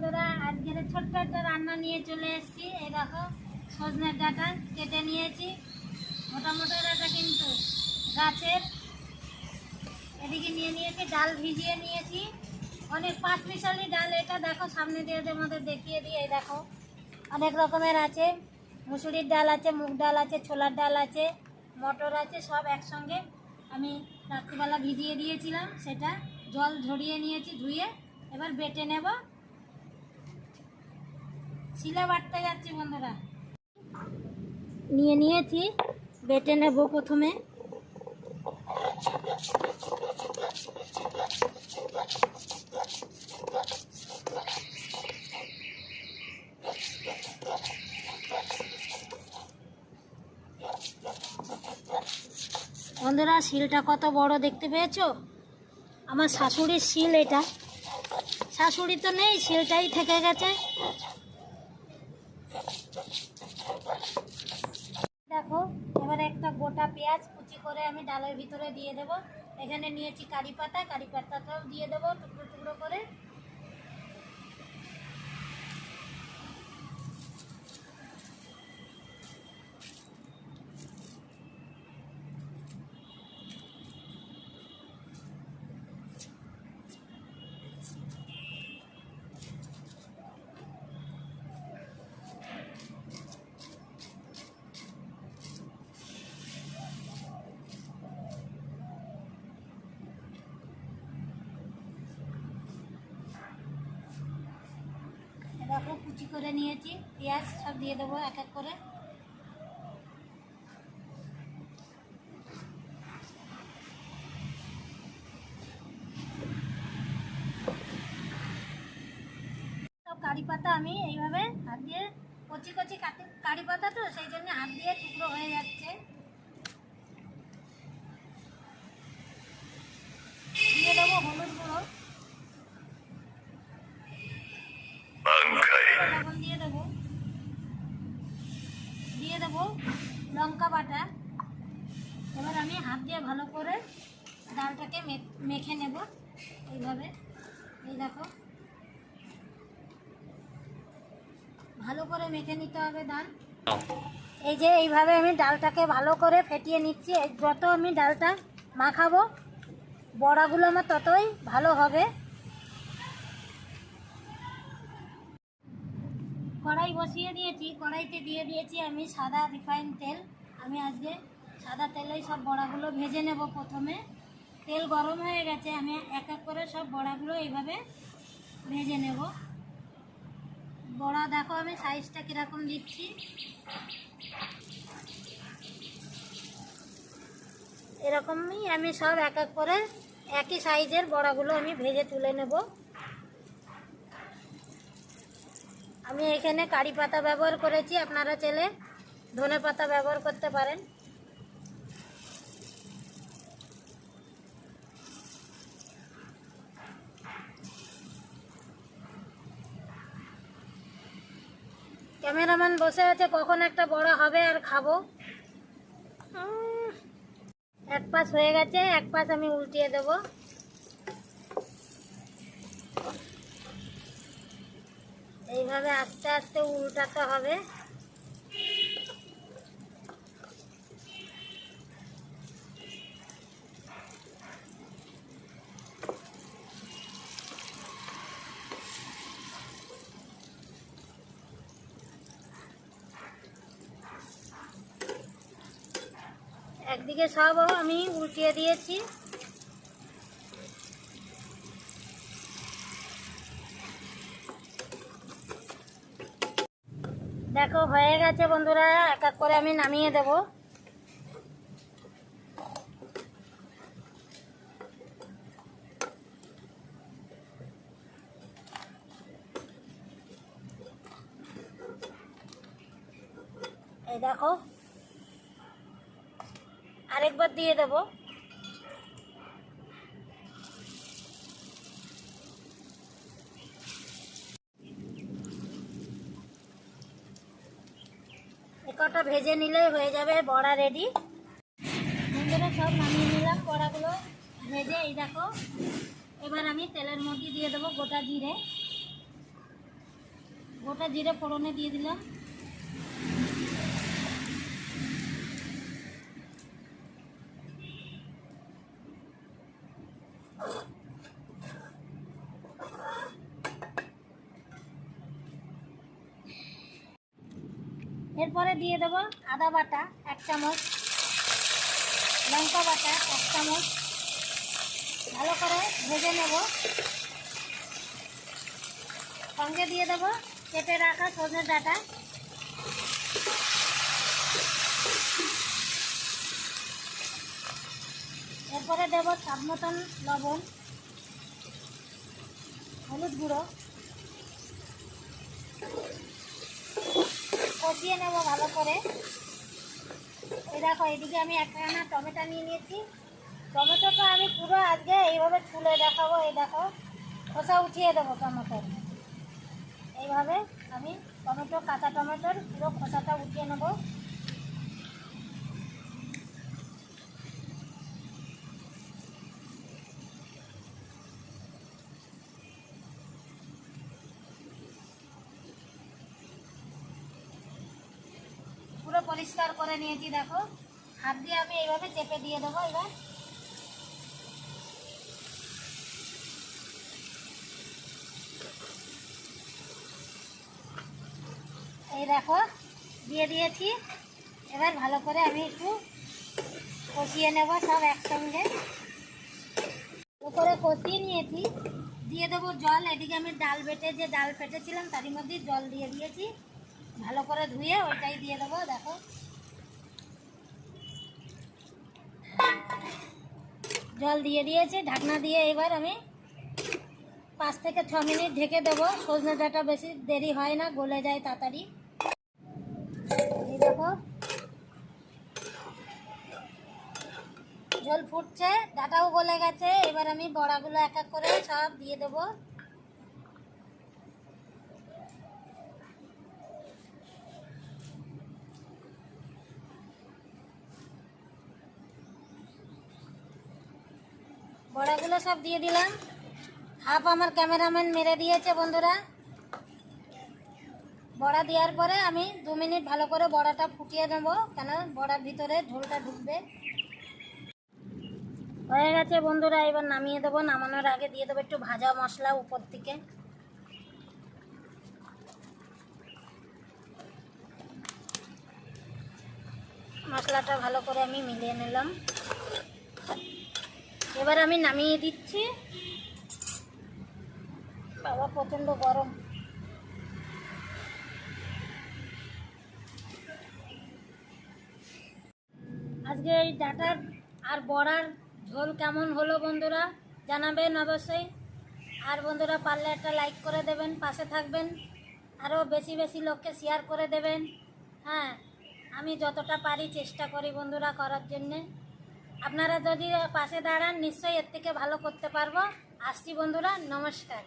বন্ধুরা আজকের ছোট্ট একটা রান্না নিয়ে চলে এসেছি। এই দেখো, সজনের ডাটা কেটে নিয়েছি। মোটা মোটা ডাঁটা কিন্তু গাছের। এদিকে নিয়ে নিয়েছি, ডাল ভিজিয়ে নিয়েছি। অনেক পাঁচ মিশালি ডাল এটা দেখো, সামনে দিয়ে তোমাদের দেখিয়ে দিয়ে এই দেখো। অনেক রকমের আছে। মুসুরির ডাল আছে, মুগ ডাল আছে, ছোলার ডাল আছে, মটর আছে, সব একসঙ্গে আমি রাত্রিবেলা ভিজিয়ে দিয়েছিলাম। সেটা জল ঝরিয়ে নিয়েছি, ধুয়ে এবার বেটে নেব। শিলা বাটতে যাচ্ছি বন্ধুরা। নিয়ে নিয়েছি, বেটে নেব প্রথমে। বন্ধুরা, শিলটা কত বড় দেখতে পেয়েছ? আমার শাশুড়ির শিল এটা। শাশুড়ি তো নেই, শিলটাই থেকে গেছে দেখো এবার একটা গোটা পেঁয়াজ কুচি করে আমি ডালের ভিতরে দিয়ে দেবো। এখানে নিয়েছি কারি পাতা, কারি পাতাটাও দিয়ে দেবো টুকরো টুকরো করে দেখো কুচি করে নিয়েছি, পেঁয়াজ সব দিয়ে দেবো এক এক করে। কারি পাতা আমি এইভাবে হাত দিয়ে কচি কচি কারি পাতা তো, সেই জন্য হাত দিয়ে টুকরো হয়ে যাচ্ছে দিয়ে দেবো হলুদ গুঁড়ো লবণ দিয়ে দেবো দিয়ে দেবো লঙ্কা বাটা এবার আমি হাত দিয়ে ভালো করে ডালটাকে মেখে নেব এইভাবে। এই দেখো। ভালো করে মেখে নিতে হবে ডাল। এই যে এইভাবে আমি ডালটাকে ভালো করে ফেটিয়ে নিচ্ছি। যত আমি ডালটা মাখাবো, বড়াগুলো আমার ততই ভালো হবে। কড়াই বসিয়ে দিয়েছি। কড়াইতে দিয়ে দিয়েছি আমি সাদা রিফাইন তেল। আমি আজকে সাদা তেলেই সব বড়াগুলো ভেজে নেব প্রথমে। তেল গরম হয়ে গেছে, আমি এক এক করে সব বড়াগুলো এইভাবে ভেজে নেব। বড়া দেখো আমি সাইজটা কীরকম দিচ্ছি। এরকমই আমি সব এক এক করে একই সাইজের বড়াগুলো আমি ভেজে তুলে নেব। আমি এখানে কারি পাতা ব্যবহার করেছি, আপনারা চাইলে ধনে পাতা ব্যবহার করতে পারেন। ক্যামেরাম্যান বসে আছে, কখন একটা বড় হবে আর খাব। এক পাশ হয়ে গেছে, এক পাশ আমি উল্টিয়ে দেবো। এইভাবে আস্তে আস্তে উল্টাতে হবে। একদিকে সব আমি উল্টিয়ে দিয়েছি। দেখো, হয়ে গেছে বন্ধুরা, এক এক করে আমি নামিয়ে দেব। এই দেখো আরেকবার দিয়ে দেব। কটা ভেজে নিলেই হয়ে যাবে বড়া রেডি বন্ধুরা, সব নামিয়ে নিলাম বড়াগুলো। ভেজে এই দেখো, এবার আমি তেলের মধ্যে দিয়ে দেবো গোটা জিরে। গোটা জিরে ফোড়নে দিয়ে দিলাম। এরপরে দিয়ে দেব আদা বাটা এক চামচ, লঙ্কা বাটা এক চামচ। ভালো করে ভেজে নেব। সঙ্গে দিয়ে দেব কেটে রাখা সজনে ডাটা। এরপরে দেব স্বাদ মতন লবণ, হলুদ গুঁড়ো। কষিয়ে নেব ভালো করে। এই দেখো, এদিকে আমি একখানা টমেটো নিয়ে নিয়েছি। টমেটোটা আমি পুরো আজকে এইভাবে ছুলে দেখাবো, এই দেখো, খোসা উঠিয়ে দেবো টমেটোর। এইভাবে আমি টমেটো, কাঁচা টমেটোর পুরো খোসাটা উঠিয়ে নেব। পরিষ্কার করে নিয়েছি, দেখো। হাত দিয়ে আমি এইভাবে চেপে দিয়ে দেবো এবার। এই দেখো, দিয়ে দিয়েছি। এবার ভালো করে আমি একটু কষিয়ে নেব সব একসঙ্গে। ভালো করে কষিয়ে নিয়েছি। দিয়ে দেবো জল। এদিকে আমি ডাল বেটে, যে ডাল ফেটেছিলাম, তারই মধ্যে জল দিয়ে দিয়েছি। ভালো করে ধুয়ে ওইটাই দিয়ে দেবো, দেখো। জল দিয়ে দিয়েছি, ঢাকনা দিয়ে এবার আমি পাঁচ থেকে ছ মিনিট ঢেকে দেবো। সজনে ডাঁটা বেশি দেরি হয় না, গলে যায় তাড়াতাড়ি। দেখো। জল ফুটছে, ডাটাও গলে গেছে, এবার আমি বড়াগুলো এক এক করে সব দিয়ে দেবো। বড়াগুলো সব দিয়ে দিলাম। হাফ আমার ক্যামেরাম্যান মেরে দিয়েছে বন্ধুরা। বড়া দেওয়ার পরে আমি দু মিনিট ভালো করে বড়াটা ফুটিয়ে নেব, কেন বড়ার ভিতরে ঝোলটা ঢুকবে। হয়ে গেছে বন্ধুরা, এবার নামিয়ে দেবো। নামানোর আগে দিয়ে দেবো একটু ভাজা মশলা উপর থেকে মশলাটা ভালো করে আমি মিলিয়ে নিলাম। এবার আমি নামিয়ে দিচ্ছি। বাবা, প্রচণ্ড গরম। আজকে এই ডাটার আর বড়ার ঝোল কেমন হলো বন্ধুরা জানাবেন অবশ্যই। আর বন্ধুরা, পারলে একটা লাইক করে দেবেন, পাশে থাকবেন। আরও বেশি বেশি লোককে শেয়ার করে দেবেন। হ্যাঁ আমি যতটা পারি চেষ্টা করি বন্ধুরা করার জন্যে। আপনারা যদি পাশে দাঁড়ান নিশ্চয়ই এর থেকে ভালো করতে পারব। আসছি বন্ধুরা নমস্কার।